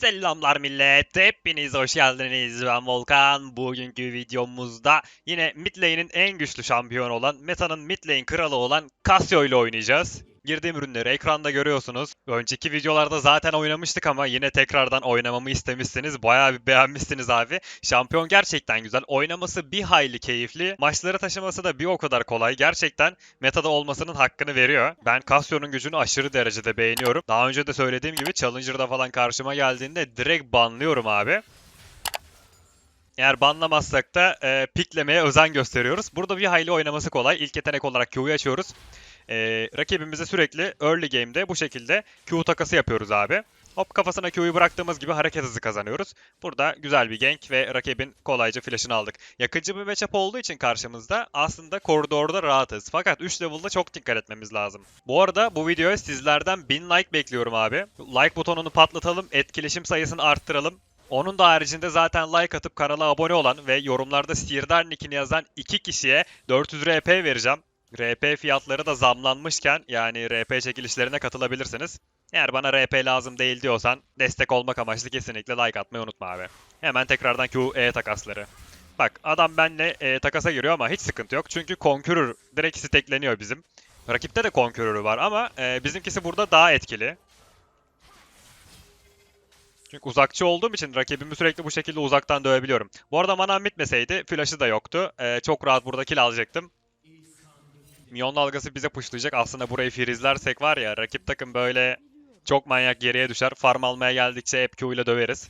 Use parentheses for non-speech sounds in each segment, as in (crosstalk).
Selamlar millet, hepiniz hoş geldiniz. Ben Volkan. Bugünkü videomuzda yine mid lane'in en güçlü şampiyonu olan, meta'nın mid lane kralı olan Casio ile oynayacağız. Girdiğim ürünleri ekranda görüyorsunuz. Önceki videolarda zaten oynamıştık ama yine tekrardan oynamamı istemişsiniz. Bayağı bir beğenmişsiniz abi. Şampiyon gerçekten güzel. Oynaması bir hayli keyifli. Maçları taşıması da bir o kadar kolay. Gerçekten metada olmasının hakkını veriyor. Ben Casio'nun gücünü aşırı derecede beğeniyorum. Daha önce de söylediğim gibi Challenger'da falan karşıma geldiğinde direkt banlıyorum abi. Eğer banlamazsak da e, piklemeye özen gösteriyoruz. Burada bir hayli oynaması kolay. İlk yetenek olarak Q'yu açıyoruz. E, rakibimize sürekli early game'de bu şekilde Q takası yapıyoruz abi. Hop kafasına Q'yu bıraktığımız gibi hareket hızı kazanıyoruz. Burada güzel bir gank ve rakibin kolayca flash'ını aldık. Yakıcı bir matchup olduğu için karşımızda aslında koridorda rahatız. Fakat 3 level'da çok dikkat etmemiz lazım. Bu arada bu videoya sizlerden 1000 like bekliyorum abi. Like butonunu patlatalım, etkileşim sayısını arttıralım. Onun da haricinde zaten like atıp kanala abone olan ve yorumlarda Sirdar nickini yazan 2 kişiye 400 RP vereceğim. RP fiyatları da zamlanmışken yani RP çekilişlerine katılabilirsiniz. Eğer bana RP lazım değil diyorsan destek olmak amaçlı kesinlikle like atmayı unutma abi. Hemen tekrardan QE takasları. Bak adam benle e, takasa giriyor ama hiç sıkıntı yok. Çünkü Conqueror direkt stackleniyor bizim. Rakipte de Conqueror'u var ama e, bizimkisi burada daha etkili. Çünkü uzakçı olduğum için rakibimi sürekli bu şekilde uzaktan dövebiliyorum. Bu arada manam bitmeseydi flash'ı da yoktu. E, çok rahat burada kill alacaktım. Mion dalgası bize pushlayacak. Aslında burayı freezlersek var ya rakip takım böyle çok manyak geriye düşer. Farm almaya geldikçe hep Q ile döveriz.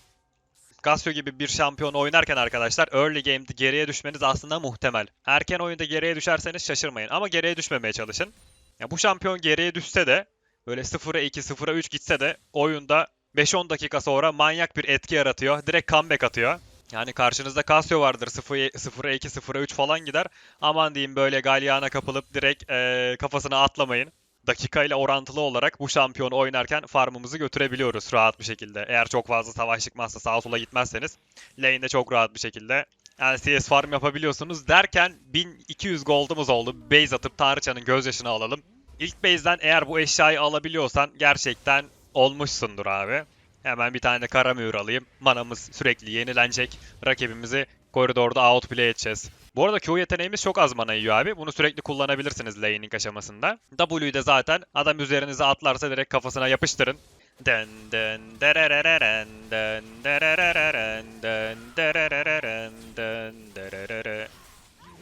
Casio gibi bir şampiyon oynarken arkadaşlar early game'de geriye düşmeniz aslında muhtemel. Erken oyunda geriye düşerseniz şaşırmayın ama geriye düşmemeye çalışın. Ya bu şampiyon geriye düşse de böyle 0'a 2, 0'a 3 gitse de oyunda 5-10 dakika sonra manyak bir etki yaratıyor. Direkt comeback atıyor. Yani karşınızda Casio vardır 0'a 2, 0'a 3 falan gider. Aman diyeyim böyle galyana kapılıp direkt eee, kafasına atlamayın. Dakikayla orantılı olarak bu şampiyonu oynarken farmımızı götürebiliyoruz rahat bir şekilde. Eğer çok fazla savaş çıkmazsa sağa sola gitmezseniz lane'de çok rahat bir şekilde LCS farm yapabiliyorsunuz derken 1200 gold'umuz oldu. Base atıp Tanrıçanın gözyaşını alalım. İlk base'den eğer bu eşyayı alabiliyorsan gerçekten olmuşsundur abi. Hemen bir tane de kara mühür alayım. Manamız sürekli yenilenecek. Rakibimizi koridorda outplay edeceğiz. Bu arada Q yeteneğimiz çok az mana yiyor abi. Bunu sürekli kullanabilirsiniz laning aşamasında. W'yu de zaten adam üzerinize atlarsa direkt kafasına yapıştırın. Dın dın derereren, dın derereren, dın derereren, dın dererere.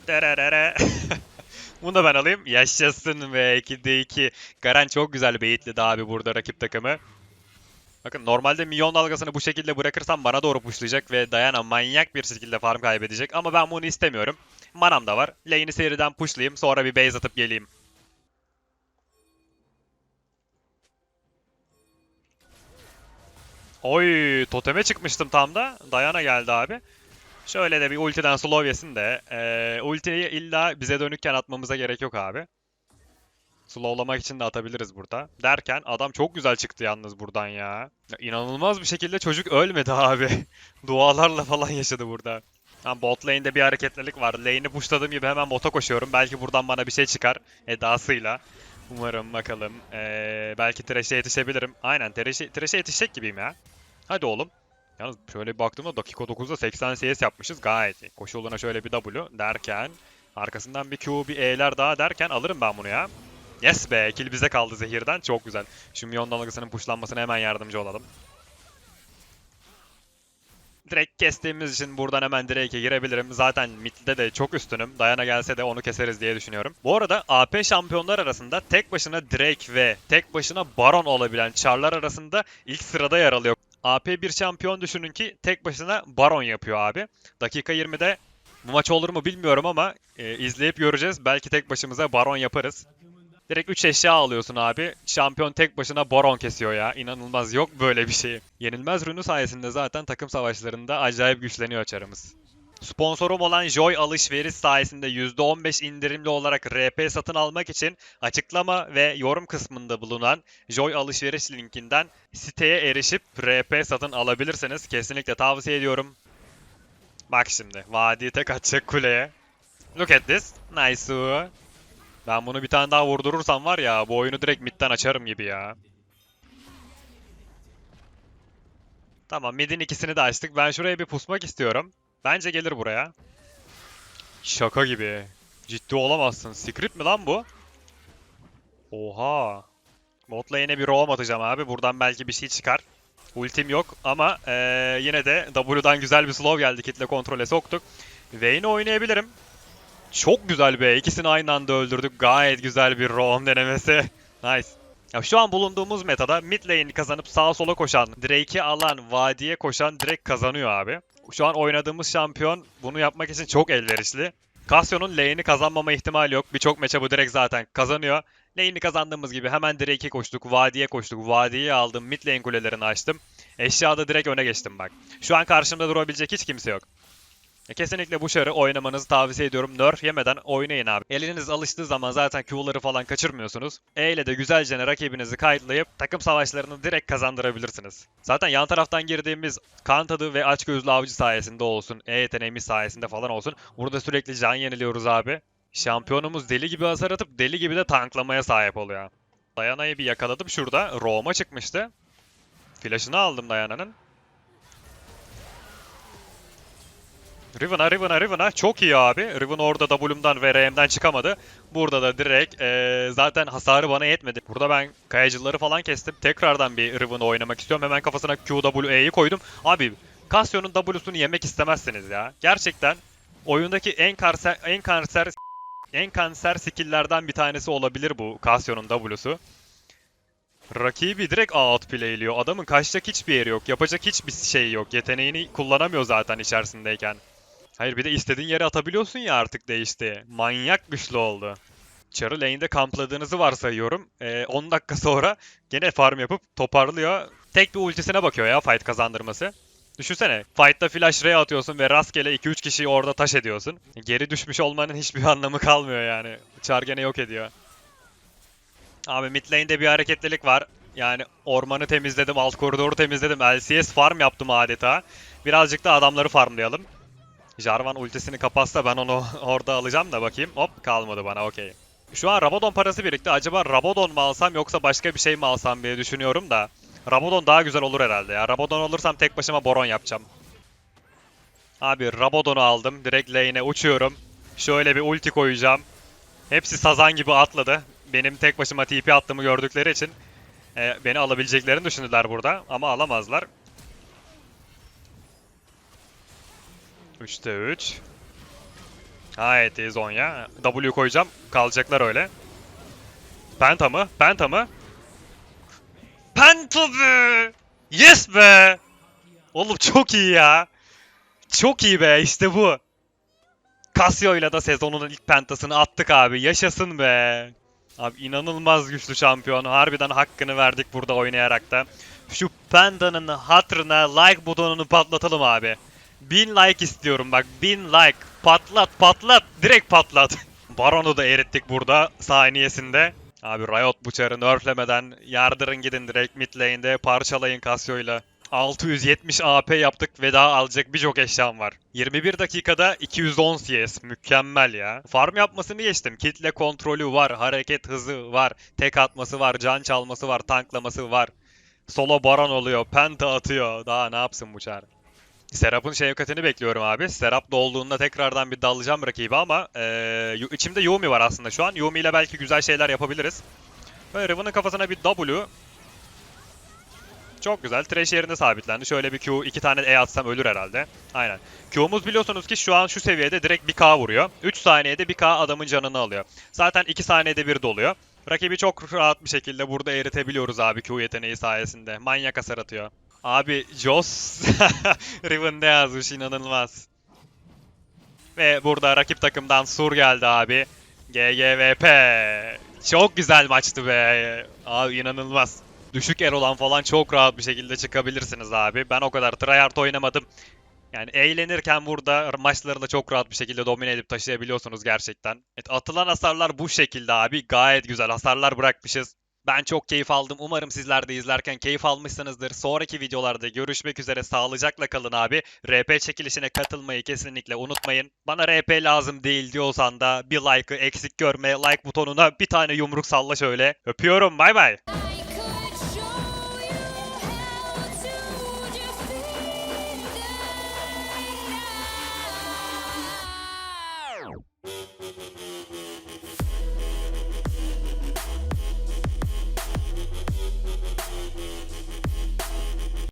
Dererere. (laughs) Bunu da ben alayım. Yaşasın ve 2'de 2. Garen çok güzel beyitledi abi burada rakip takımı. Bakın normalde milyon dalgasını bu şekilde bırakırsam bana doğru pushlayacak ve Diana manyak bir şekilde farm kaybedecek. Ama ben bunu istemiyorum. Manam da var. Lane'i seriden pushlayayım sonra bir base atıp geleyim. Oy toteme çıkmıştım tam da. Diana geldi abi. Şöyle de bir ultiden slow yesin de. Ee, ultiyi illa bize dönükken atmamıza gerek yok abi. Slowlamak için de atabiliriz burada. Derken adam çok güzel çıktı yalnız buradan ya. ya inanılmaz bir şekilde çocuk ölmedi abi. (laughs) Dualarla falan yaşadı burada. Tam bot lane'de bir hareketlilik var. Lane'i pushladım gibi hemen bota koşuyorum. Belki buradan bana bir şey çıkar edasıyla. Umarım bakalım. Ee, belki Thresh'e yetişebilirim. Aynen Thresh'e yetişecek gibiyim ya. Hadi oğlum. Yalnız şöyle bir baktığımda dakika 9'da 80 CS yapmışız. Gayet iyi. Koşu şöyle bir W derken arkasından bir Q bir E'ler daha derken alırım ben bunu ya. Yes be kill bize kaldı zehirden. Çok güzel. Şu Mion dalgasının pushlanmasına hemen yardımcı olalım. Direkt kestiğimiz için buradan hemen Drake'e girebilirim. Zaten mid'de de çok üstünüm. Dayana gelse de onu keseriz diye düşünüyorum. Bu arada AP şampiyonlar arasında tek başına Drake ve tek başına Baron olabilen Char'lar arasında ilk sırada yer alıyor. AP bir şampiyon düşünün ki tek başına Baron yapıyor abi. Dakika 20'de bu maç olur mu bilmiyorum ama e, izleyip göreceğiz. Belki tek başımıza Baron yaparız. Direkt 3 eşya alıyorsun abi. Şampiyon tek başına baron kesiyor ya. İnanılmaz yok böyle bir şey. Yenilmez rünü sayesinde zaten takım savaşlarında acayip güçleniyor çarımız. Sponsorum olan Joy alışveriş sayesinde %15 indirimli olarak RP satın almak için açıklama ve yorum kısmında bulunan Joy alışveriş linkinden siteye erişip RP satın alabilirsiniz. Kesinlikle tavsiye ediyorum. Bak şimdi vadi tek atacak kuleye. Look at this. Nice. Ben bunu bir tane daha vurdurursam var ya bu oyunu direkt midden açarım gibi ya. Tamam midin ikisini de açtık. Ben şuraya bir pusmak istiyorum. Bence gelir buraya. Şaka gibi. Ciddi olamazsın. Secret mi lan bu? Oha. Bot lane'e bir roam atacağım abi. Buradan belki bir şey çıkar. Ultim yok ama eee, yine de W'dan güzel bir slow geldi. Kitle kontrole soktuk. Vayne oynayabilirim. Çok güzel be. İkisini aynı anda öldürdük. Gayet güzel bir roam denemesi. (laughs) Nice. Ya şu an bulunduğumuz metada mid lane'i kazanıp sağa sola koşan, Drake'i alan, vadiye koşan direkt kazanıyor abi. Şu an oynadığımız şampiyon bunu yapmak için çok elverişli. Cassio'nun lane'i kazanmama ihtimali yok. Birçok matchup'ı direkt zaten kazanıyor. Lane'i kazandığımız gibi hemen Drake'e koştuk, vadiye koştuk, vadiye aldım, mid lane kulelerini açtım. Eşyada direkt öne geçtim bak. Şu an karşımda durabilecek hiç kimse yok. Ya Kesinlikle bu şarı oynamanızı tavsiye ediyorum. Nerf yemeden oynayın abi. Eliniz alıştığı zaman zaten Q'ları falan kaçırmıyorsunuz. E ile de güzelce rakibinizi kayıtlayıp takım savaşlarını direkt kazandırabilirsiniz. Zaten yan taraftan girdiğimiz kan tadı ve açgözlü avcı sayesinde olsun, E yeteneğimiz sayesinde falan olsun. Burada sürekli can yeniliyoruz abi. Şampiyonumuz deli gibi hasar atıp deli gibi de tanklamaya sahip oluyor. Dayana'yı bir yakaladım şurada. Roam'a çıkmıştı. Flash'ını aldım Dayana'nın. Riven'a, Riven'a, Riven'a. Çok iyi abi. Riven orada W'mdan ve RM'den çıkamadı. Burada da direkt eee, zaten hasarı bana yetmedi. Burada ben kayacıları falan kestim. Tekrardan bir Riven'ı oynamak istiyorum. Hemen kafasına QWE'yi koydum. Abi Cassio'nun W'sunu yemek istemezsiniz ya. Gerçekten oyundaki en kanser, en kanser, en kanser skill'lerden bir tanesi olabilir bu Cassio'nun W'su. Rakibi direkt outplayliyor. Adamın kaçacak hiçbir yeri yok. Yapacak hiçbir şey yok. Yeteneğini kullanamıyor zaten içerisindeyken. Hayır bir de istediğin yere atabiliyorsun ya artık değişti. Manyak güçlü oldu. Char'ı lane'de kampladığınızı varsayıyorum. Ee, 10 dakika sonra gene farm yapıp toparlıyor. Tek bir ultisine bakıyor ya fight kazandırması. Düşünsene fight'ta flash ray atıyorsun ve rastgele 2-3 kişiyi orada taş ediyorsun. Geri düşmüş olmanın hiçbir (laughs) anlamı kalmıyor yani. Char gene yok ediyor. Abi mid lane'de bir hareketlilik var. Yani ormanı temizledim, alt koridoru temizledim. LCS farm yaptım adeta. Birazcık da adamları farmlayalım. Jarvan ultisini kapatsa ben onu (laughs) orada alacağım da bakayım. Hop kalmadı bana okey. Şu an Rabadon parası birikti. Acaba Rabadon mu alsam yoksa başka bir şey mi alsam diye düşünüyorum da. Rabadon daha güzel olur herhalde ya. Rabadon alırsam tek başıma Boron yapacağım. Abi Rabadon'u aldım. Direkt lane'e uçuyorum. Şöyle bir ulti koyacağım. Hepsi sazan gibi atladı. Benim tek başıma TP attığımı gördükleri için e, beni alabileceklerini düşündüler burada. Ama alamazlar. 3'te 3. Gayet iyi Zonya. W koyacağım. Kalacaklar öyle. Penta mı? Penta mı? Penta be! Yes be! Oğlum çok iyi ya. Çok iyi be işte bu. Casio'yla da sezonun ilk pentasını attık abi. Yaşasın be. Abi inanılmaz güçlü şampiyon. Harbiden hakkını verdik burada oynayarak da. Şu Panda'nın hatırına like butonunu patlatalım abi. 1000 like istiyorum bak. 1000 like. Patlat patlat. Direkt patlat. (laughs) Baron'u da erittik burada saniyesinde. Abi Riot bu çarı nerflemeden yardırın gidin direkt mid lane'de parçalayın Casio'yla. 670 AP yaptık ve daha alacak birçok eşyam var. 21 dakikada 210 CS. Mükemmel ya. Farm yapmasını geçtim. Kitle kontrolü var, hareket hızı var, tek atması var, can çalması var, tanklaması var. Solo baron oluyor, penta atıyor. Daha ne yapsın bu çar? Serap'ın şefkatini bekliyorum abi. Serap dolduğunda tekrardan bir dalacağım rakibi ama yu- içimde Yumi var aslında şu an. Yumi ile belki güzel şeyler yapabiliriz. Böyle Riven'ın kafasına bir W. Çok güzel. Trash yerinde sabitlendi. Şöyle bir Q, iki tane E atsam ölür herhalde. Aynen. Q'muz biliyorsunuz ki şu an şu seviyede direkt 1K vuruyor. 3 saniyede 1K adamın canını alıyor. Zaten 2 saniyede bir doluyor. Rakibi çok rahat bir şekilde burada eritebiliyoruz abi Q yeteneği sayesinde. Manyak hasar atıyor. Abi Joss (laughs) Riven'de yazmış inanılmaz. Ve burada rakip takımdan Sur geldi abi. GGVP. Çok güzel maçtı be. Abi inanılmaz. Düşük elo olan falan çok rahat bir şekilde çıkabilirsiniz abi. Ben o kadar tryhard oynamadım. Yani eğlenirken burada maçları da çok rahat bir şekilde domine edip taşıyabiliyorsunuz gerçekten. Evet, atılan hasarlar bu şekilde abi. Gayet güzel hasarlar bırakmışız. Ben çok keyif aldım. Umarım sizler de izlerken keyif almışsınızdır. Sonraki videolarda görüşmek üzere. Sağlıcakla kalın abi. RP çekilişine katılmayı kesinlikle unutmayın. Bana RP lazım değil diyorsan da bir like'ı eksik görme. Like butonuna bir tane yumruk salla şöyle. Öpüyorum. Bay bay.